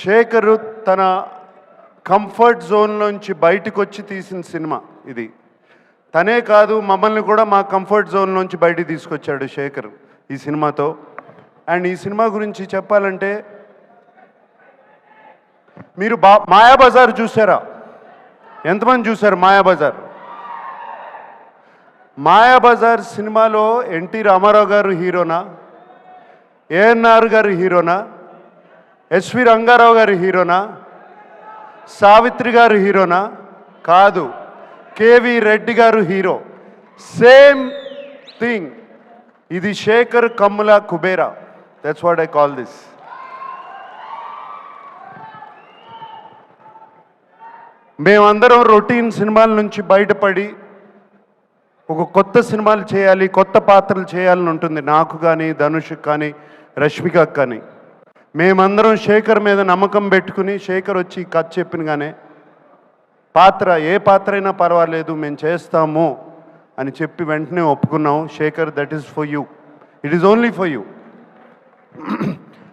శేఖరు తన కంఫర్ట్ జోన్లోంచి బయటకు వచ్చి తీసిన సినిమా ఇది. తనే కాదు మమ్మల్ని కూడా మా కంఫర్ట్ జోన్ నుంచి బయటికి తీసుకొచ్చాడు శేఖర్ ఈ సినిమాతో. అండ్ ఈ సినిమా గురించి చెప్పాలంటే మీరు బా మాయాబజార్ చూసారా? ఎంతమంది చూశారు మాయాబజార్? మాయాబజార్ సినిమాలో ఎన్టీ రామారావు గారు హీరోనా? ఏఎన్ఆర్ గారు హీరోనా? ఎస్వి రంగారావు గారి హీరోనా? సావిత్రి గారు హీరోనా? కాదు. కేవి రెడ్డి గారు హీరో. Same thing. ఇది Shekhar Kammula Kubera. That's what I call this మేమందరం రొటీన్ సినిమాల నుంచి బయటపడి ఒక కొత్త సినిమాలు చేయాలి కొత్త పాత్రలు చేయాలని ఉంటుంది. నాకు కానీ ధనుష్కి కానీ రష్మికకు కానీ. మేమందరం శేఖర్ మీద నమ్మకం పెట్టుకుని శేఖర్ వచ్చి ఈ కథ చెప్పినగానే పాత్ర ఏ పాత్ర అయినా పర్వాలేదు మేము చేస్తాము అని చెప్పి వెంటనే ఒప్పుకున్నాం. Shekhar that is for you it is only for you